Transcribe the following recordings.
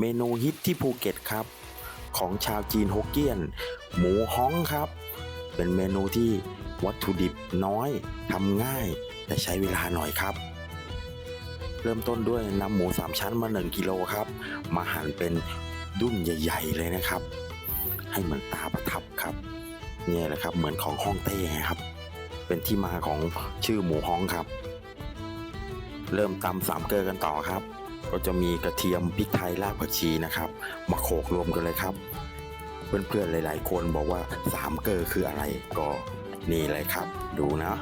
เมนูฮิตที่ภูเก็ตครับ ของชาวจีนฮกเกี้ยน หมูฮ้องครับ เป็นเมนูที่วัตถุดิบน้อยทำง่ายแต่ใช้เวลาหน่อยครับ เริ่มต้นด้วยนำหมูสามชั้นมา 1กิโลครับ มาหั่นเป็นดุ้นใหญ่ ๆ เลยนะครับ ให้เหมือนตาประทับครับเนี่ยแหละครับเหมือนของฮ่องเต้ครับ เป็นที่มาของชื่อหมูฮ้องครับ เริ่มตำสามเกลือกันต่อครับ ก็จะมีกระเทียมพริกไทยรากผักชีนะครับ มาโขลกรวมกันเลยครับ เพื่อนๆหลาย ๆ คนบอกว่าสามเกลอคืออะไรก็นี่เลยครับ ดูนะ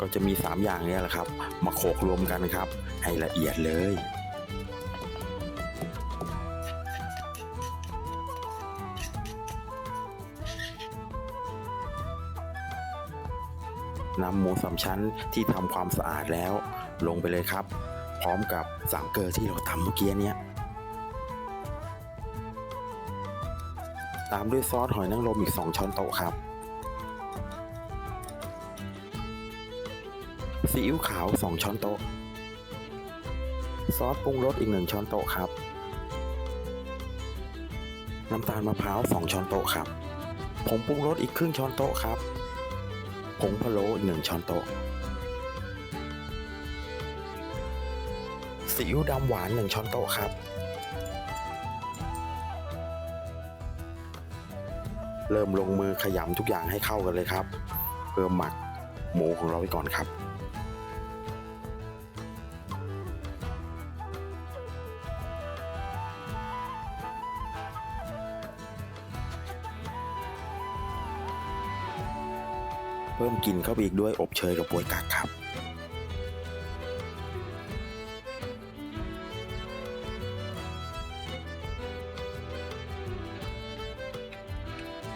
ก็จะมี 3 อย่างนี้แหละครับ มาโขลกรวมกันครับ ให้ละเอียดเลย นำหมูสามชั้นที่ทำความสะอาดแล้ว ลงไปเลยครับ พร้อมกับสามเกลือที่เราทำเมื่อกี้เนี้ยตามด้วยซอสหอยนางรมอีก 2 ช้อนโต๊ะครับซีอิ๊วขาว 2 ช้อนโต๊ะ ซอสปรุงรสอีก 1 ช้อนโต๊ะครับ น้ำตาลมะพร้าว 2 ช้อนโต๊ะครับ ผงปรุงรสอีกครึ่งช้อนโต๊ะครับ ผงพะโล้อีก1ช้อนโต๊ะซีอิ๊วดำหวานหนึ่งช้อนโต๊ะครับ เริ่มลงมือขยำทุกอย่างให้เข้ากันเลยครับ เพื่อหมักหมูของเราไว้ก่อนครับ เพิ่มกลิ่นเข้าไปอีกด้วยอบเชยกับปวยกักครับ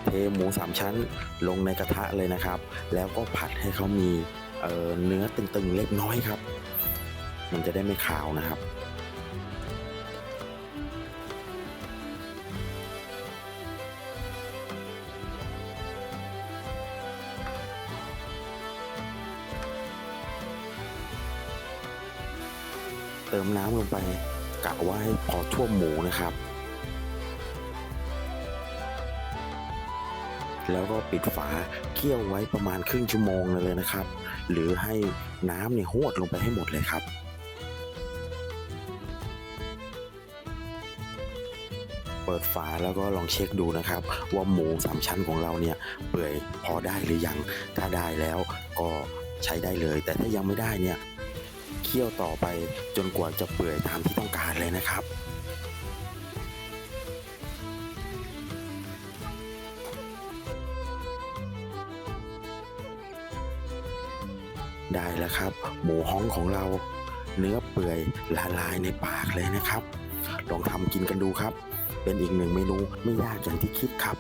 เทหมูสามชั้นลงในกระทะเลยนะครับ แล้วก็ผัดให้เขามีเเนื้อตึงๆเล็กน้อยครับ มันจะได้ไม่ขาวนะครับ เติมน้ำลงไปกะว่าให้พอท่วมหมูนะครับ แล้วก็ปิดฝาเคี่ยวไว้ประมาณครึ่งชั่วโมงเลยนะครับ หรือให้น้ำเนี่ยหวดลงไปให้หมดเลยครับเปิดฝาแล้วก็ลองเช็คดูนะครับ ว่าหมูสามชั้นของเราเนี่ยเปื่อยพอได้หรือยังถ้าได้แล้วก็ใช้ได้เลย แต่ถ้ายังไม่ได้เนี่ย เคี่ยวต่อไปจนกว่าจะเปื่อยตามที่ต้องการเลยนะครับ ได้แล้วครับ หมูฮ้องของเราเนื้อเปื่อยละลายในปากเลยนะครับ ลองทำกินกันดูครับ เป็นอีกหนึ่งเมนูไม่ยากอย่างที่คิดครับ